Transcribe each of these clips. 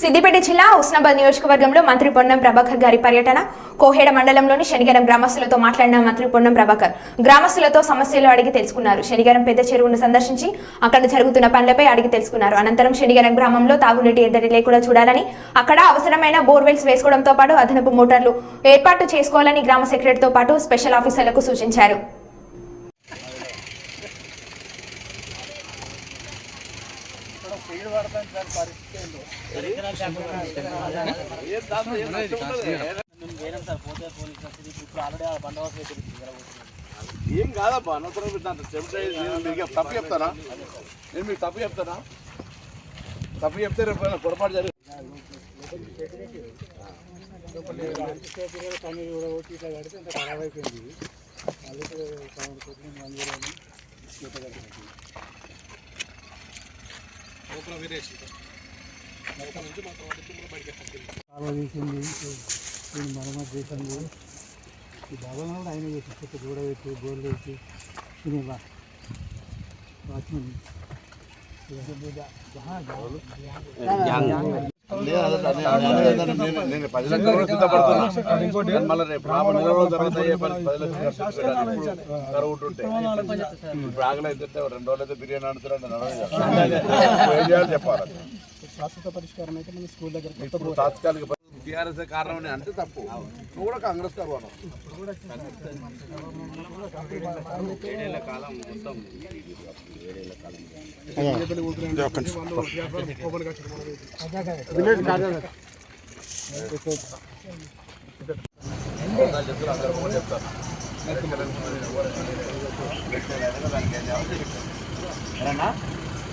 సిద్దిపేట జిల్లా ఉస్నాబాద్ నియోజకవర్గంలో మంత్రి పొన్నం ప్రభాకర్ గారి పర్యటన. కోహేడ మండలంలోని శనిగరం గ్రామస్తులతో మాట్లాడిన మంత్రి పొన్నం ప్రభాకర్ గ్రామస్తులతో సమస్యలు అడిగి తెలుసుకున్నారు. శనిగరం పెద్ద చెరువును సందర్శించి అక్కడ జరుగుతున్న పనులపై అడిగి తెలుసుకున్నారు. అనంతరం శనిగరం గ్రామంలో తాగునీటి ఎద్దడి లేకుండా చూడాలని అక్కడ అవసరమైన బోర్వెల్స్ వేసుకోవడంతో పాటు అదనపు మోటార్లు ఏర్పాటు చేసుకోవాలని గ్రామ సెక్రటరీతో పాటు స్పెషల్ ఆఫీసర్లకు సూచించారు. ఏం కాదబ్బా అనవసరం పెట్టిన చెబితే నేను మీకు తప్పు చెప్తానా? నేను మీకు తప్పు చెప్తానా? తప్పు చెప్తే రేపు పొరపాటు జరిగి కాలువ తీసింది దీన్ని మరమ్మతు చేసింది ఈ భవనం కూడా ఆయన చేసి చెట్టు దూడ పెట్టి బోర్లు వేసి ఇది వా- వాచ్మెన్ నేను- నేను పది లక్షలు కూడా సిద్ధపడుతున్నా నేను మళ్ళీ రేపు రాబోయే నెల రోజులు జరుగుతాయి ఏ పని పది లక్షలు కరువు ఉంటుంటే. ఇప్పుడు రెండు రోజులు అయితే బిర్యానీ ఆడుతున్నారంటే నడవదు కదా. ఏం చేయాలి చెప్పాలి. శాశ్వత పరిష్కారం అయితే మన స్కూల్ దగ్గర ఇప్పుడు తాత్కాలిక టీఆర్ఎస్ కారణం అంటే తప్పు. నువ్వు కూడా కాంగ్రెస్ కారణం చెప్తుంది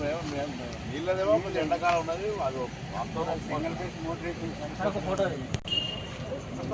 మేము నీళ్ళదేమో కొంచెం ఎండాకాలం ఉన్నది అది అంతా